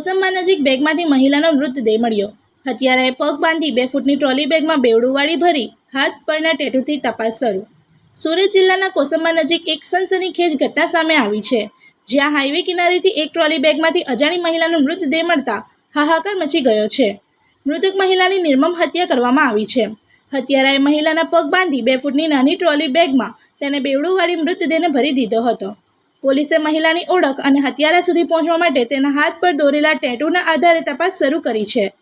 કોસંબા નજીક બેગમાંથી મહિલાનો મૃતદેહ મળ્યો. હત્યારાએ પગ બાંધી બે ફૂટની ટ્રોલી બેગમાં બેવડું વાળી ભરી હાથ પરના ટેટુથી તપાસ શરૂ. સુરત જિલ્લાના કોસંબા નજીક એક સનસનીખેજ ઘટના સામે આવી છે. જ્યાં હાઈવે કિનારેથી એક ટ્રોલી બેગમાંથી અજાણી મહિલાનો મૃતદેહ મળતા હાહાકાર મચી ગયો છે. મૃતક મહિલાની નિર્મમ હત્યા કરવામાં આવી છે. હત્યારાએ મહિલાના પગ બાંધી બે ફૂટની નાની ટ્રોલી બેગમાં તેને બેવડું વાળી મૃતદેહને ભરી દીધો હતો. પોલીસે મહિલાની ઓળખ અને હત્યારા સુધી પહોંચવા માટે તેના હાથ પર દોરેલા ટેટૂના આધારે તપાસ શરૂ કરી છે.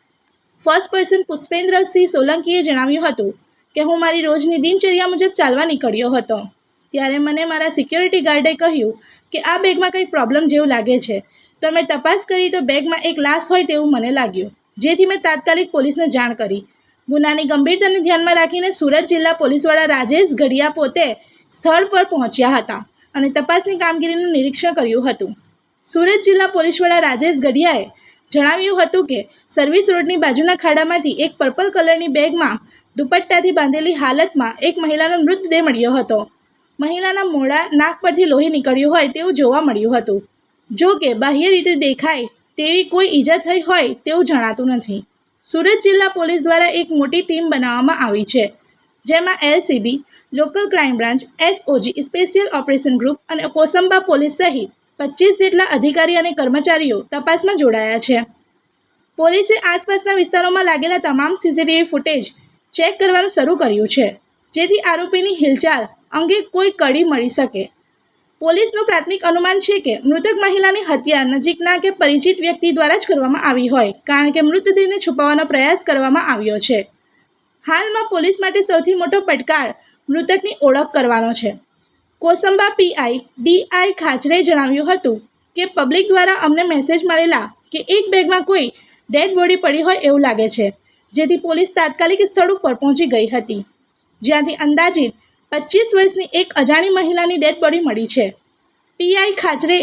ફર્સ્ટ પર્સન પુષ્પેન્દ્રસિંહ સોલંકીએ જણાવ્યું હતું કે, હું મારી રોજની દિનચર્યા મુજબ ચાલવા નીકળ્યો હતો. ત્યારે મને મારા સિક્યોરિટી ગાર્ડે કહ્યું કે, આ બેગમાં કંઈક પ્રોબ્લેમ જેવું લાગે છે. તો મેં તપાસ કરી તો બેગમાં એક લાશ હોય તેવું મને લાગ્યું. જેથી મેં તાત્કાલિક પોલીસને જાણ કરી. ગુનાની ગંભીરતાને ધ્યાનમાં રાખીને સુરત જિલ્લા પોલીસવાળા રાજેશ ઘડિયા પોતે સ્થળ પર પહોંચ્યા હતા. અને તપાસની કામગીરીનું નિરીક્ષણ કર્યું હતું. સુરત જિલ્લા પોલીસવાળા રાજેશ ગઢિયાએ જણાવ્યું હતું કે, સર્વિસ રોડની બાજુના ખાડામાંથી એક પર્પલ કલરની બેગમાં દુપટ્ટાથી બાંધેલી હાલતમાં એક મહિલાનો મૃતદેહ મળ્યો હતો. મહિલાના મોડા નાક પરથી લોહી નીકળ્યું હોય તેવું જોવા મળ્યું હતું. જો કે, બાહ્ય રીતે દેખાય તેવી કોઈ ઈજા થઈ હોય તેવું જણાતું નથી. સુરત જિલ્લા પોલીસ દ્વારા એક મોટી ટીમ બનાવવામાં આવી છે. જેમાં LCB, local crime branch, SOG, special operation group અને કોસંબા પોલીસ સહિત પચીસ જેટલા અધિકારી અને કર્મચારીઓ તપાસમાં જોડાયા છે. પોલીસે આસપાસના વિસ્તારોમાં લાગેલા તમામ સીસીટીવી ફૂટેજ ચેક કરવાનું શરૂ કર્યું છે, જેથી આરોપીની હિલચાલ અંગે કોઈ કડી મળી શકે. પોલીસનું પ્રાથમિક અનુમાન છે કે મૃતક મહિલાની હત્યા નજીકના કે પરિચિત વ્યક્તિ દ્વારા જ કરવામાં આવી હોય, કારણ કે મૃતદેહને છુપાવવાનો પ્રયાસ કરવામાં આવ્યો છે. હાલમાં પોલીસ માટે સૌથી મોટો પડકાર મૃતકની ઓળખ કરવાનો છે. કોસંબા પીઆઈ ડીઆઈ ખાચરે જણાવ્યું હતું કે, પબ્લિક દ્વારા અમને મેસેજ મળેલા કે એક બેગમાં કોઈ ડેડ બોડી પડી હોય એવું લાગે છે, જેથી પોલીસ તાત્કાલિક સ્થળ ઉપર પહોંચી ગઈ હતી. જ્યાંથી અંદાજિત પચીસ વર્ષની એક અજાણી મહિલાની ડેડ બોડી મળી છે. પીઆઈ ખાચરે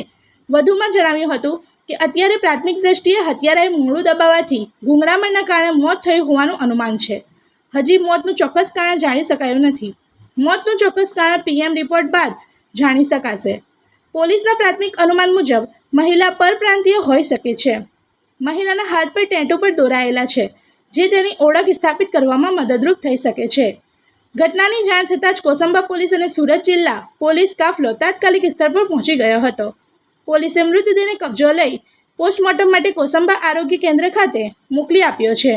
વધુમાં જણાવ્યું હતું કે, અત્યારે પ્રાથમિક દ્રષ્ટિએ હત્યારાએ મોડું દબાવવાથી ગુંગળામણના કારણે મોત થયું હોવાનું અનુમાન છે. હજી મોતનું ચોક્કસ કારણ જાણી શકાયું નથી. મોતનું ચોક્કસ કારણ પીએમ રિપોર્ટ બાદ જાણી શકાશે. પોલીસના પ્રાથમિક અનુમાન મુજબ, મહિલા પરપ્રાંતીય હોઈ શકે છે. મહિલાના હાથ પર ટેન્ટો પર દોરાયેલા છે, જે તેની ઓળખ સ્થાપિત કરવામાં મદદરૂપ થઈ શકે છે. ઘટનાની જાણ થતાં જ કોસંબા પોલીસ અને સુરત જિલ્લા પોલીસ કાફલો તાત્કાલિક સ્થળ પર પહોંચી ગયો હતો. પોલીસે મૃતદેહને કબજો લઈ પોસ્ટમોર્ટમ માટે કોસંબા આરોગ્ય કેન્દ્ર ખાતે મોકલી આપ્યો છે.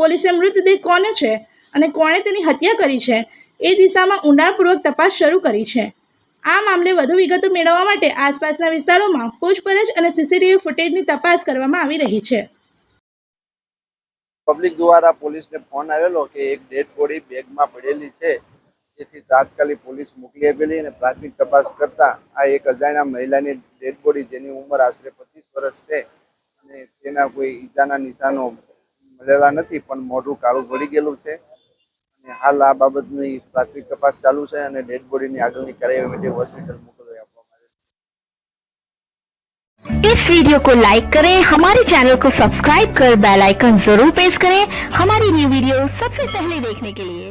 પોલીસે મૃતદેહ કોને છે અને કોણે તેની હત્યા કરી છે? એ દિશામાં ઊંડાણપૂર્વક તપાસ શરૂ કરી છે. આ મામલે વધુ વિગતો મેળવવા માટે આસપાસના વિસ્તારોમાં પૂછપરછ અને સીસીટીવી ફૂટેજની તપાસ કરવામાં આવી રહી છે. પબ્લિક દ્વારા પોલીસને ફોન આવેલો કે એક ડેડ બોડી બેગમાં પડેલી છે. જેથી તાત્કાલિક પોલીસ મોકલી આપેલી અને પ્રાથમિક તપાસ કરતા આ એક અજાણ્યા મહિલાની ડેડ બોડી જેની ઉંમર આશરે પચીસ વર્ષ છે અને તેના કોઈ ઈજાના નિશાનો મળેલા નથી પણ મોઢું કાળું પડી ગયેલું છે અને હાલ આ બાબતની પ્રાથમિક તપાસ ચાલુ છે અને ડેડ બોડીની આગળની કાર્યવાહી માટે હોસ્પિટલ મોકલવા આપવામાં આવે છે इस वीडियो को लाइक करें हमारे चैनल को सब्सक्राइब कर बेल आइकन जरूर प्रेस करें हमारी न्यू वीडियो सबसे पहले देखने के लिए